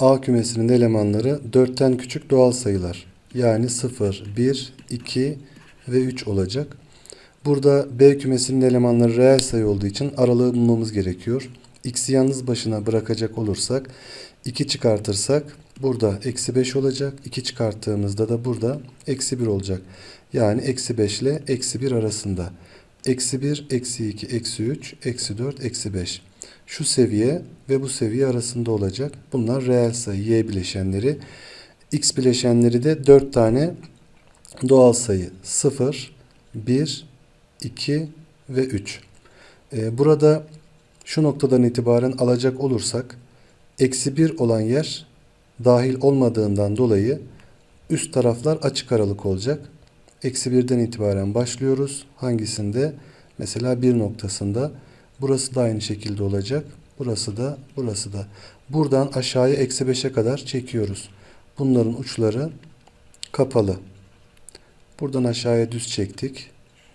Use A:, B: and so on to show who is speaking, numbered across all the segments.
A: A kümesinin elemanları 4'ten küçük doğal sayılar. Yani 0, 1, 2 ve 3 olacak. Burada B kümesinin elemanları reel sayı olduğu için aralığı bulmamız gerekiyor. X'i yalnız başına bırakacak olursak 2 çıkartırsak burada eksi 5 olacak. 2 çıkarttığımızda da burada eksi 1 olacak. Yani eksi 5 ile eksi 1 arasında. Eksi 1, eksi 2, eksi 3, eksi 4, eksi 5. Şu seviye ve bu seviye arasında olacak. Bunlar reel sayı y bileşenleri. X bileşenleri de 4 tane doğal sayı. 0, 1, 2 ve 3. Ee, burada şu noktadan itibaren alacak olursak eksi 1 olan yer dahil olmadığından dolayı üst taraflar açık aralık olacak. Eksi 1'den itibaren başlıyoruz. Hangisinde? Mesela bir noktasında. Burası da aynı şekilde olacak. Burası da, burası da. Buradan aşağıya eksi 5'e kadar çekiyoruz. Bunların uçları kapalı. Buradan aşağıya düz çektik.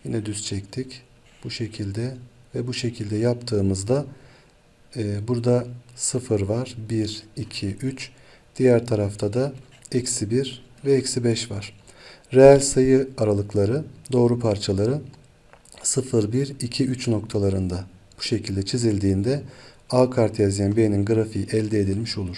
A: Yine düz çektik. Bu şekilde ve bu şekilde yaptığımızda e, burada 0 var. 1, 2, 3. Diğer tarafta da eksi 1 ve eksi 5 var. Reel sayı aralıkları, doğru parçaları 0, 1, 2, 3 noktalarında bu şekilde çizildiğinde A kartezyen B'nin grafiği elde edilmiş olur.